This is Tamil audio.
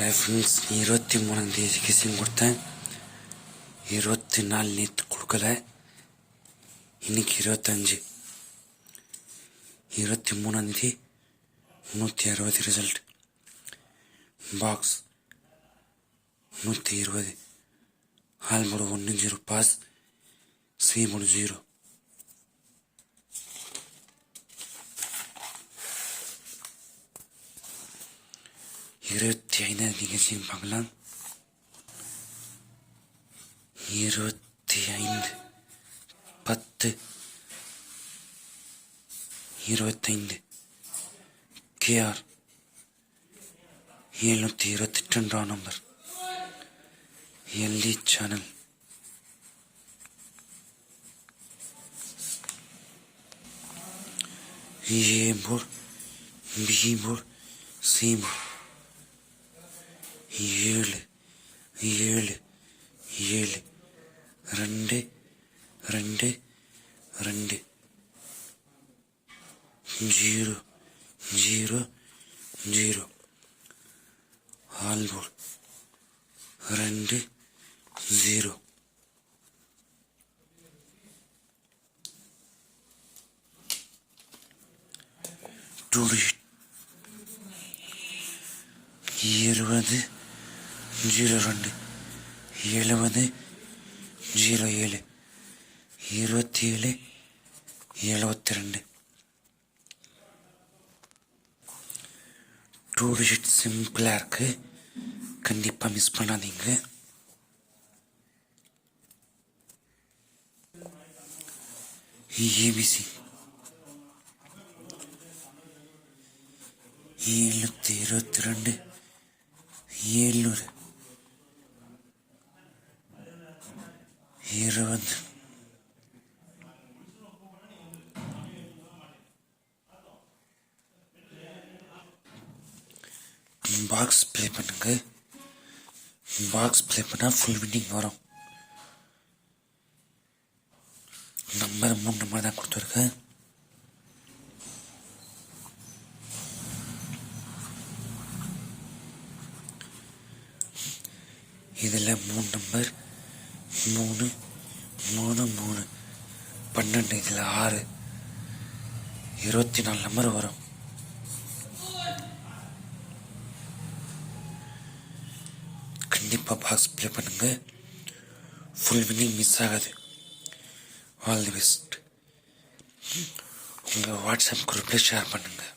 ஹாய் ஃப்ரெண்ட்ஸ் இருபத்தி மூணாம் தேதி கிசிங் கொடுத்தேன் இருபத்தி நாலு நேற்று கொடுக்கல. இன்னைக்கு இருபத்தஞ்சு. இருபத்தி மூணாந்தேதி நூற்றி அறுபது ரிசல்ட் பாக்ஸ் நூற்றி இருபது. ஆல்மோடு ஒன்று ஜீரோ பாஸ் சி மூணு ஜீரோ இருபத்தி ஐந்தாவது நிகழ்ச்சியும் பார்க்கலாம் இருபத்தி ஐந்து பத்து இருபத்தைந்து கேஆர் எழுநூற்றி இருபத்தி ரெண்டாம் number எல்இ channel A board B board C board ஏழு ஏழு ஏழு ரெண்டு ரெண்டு ரெண்டு. Zero zero zero. ஆல்போல் ரெண்டு ஜீரோ. டூ இருபது ஜீரோ ரெண்டு. எழுபது ஜீரோ ஏழு. இருபத்தி ஏழு எழுபத்தி ரெண்டு டூ டிஜிட் சிம்பிளாக இருக்குது கண்டிப்பாக மிஸ் பண்ணாதீங்க ஏபிசி ஏழுநூற்றி இருபத்தி ரெண்டு ஏழ்நூறு இருபது. பாக்ஸ் ப்ளே பண்ணுங்க. பாக்ஸ் ப்ளே பண்ணால் ஃபுல் வின்னிங் வரும். நம்பர் மூணு நம்பர் தான் கொடுத்துருக்கேன். இதில் மூணு நம்பர் மூணு மூணு மூணு. பன்னெண்டு இதில் ஆறு. இருபத்தி நாலு நம்பர் வரும். கண்டிப்பாக பாக்ஸ் ப்ளே பண்ணுங்க. ஃபுல் வின்னிங் மிஸ் ஆகாது. ஆல் தி பெஸ்ட் உங்கள் வாட்ஸ்அப் குரூப்பில் ஷேர் பண்ணுங்கள்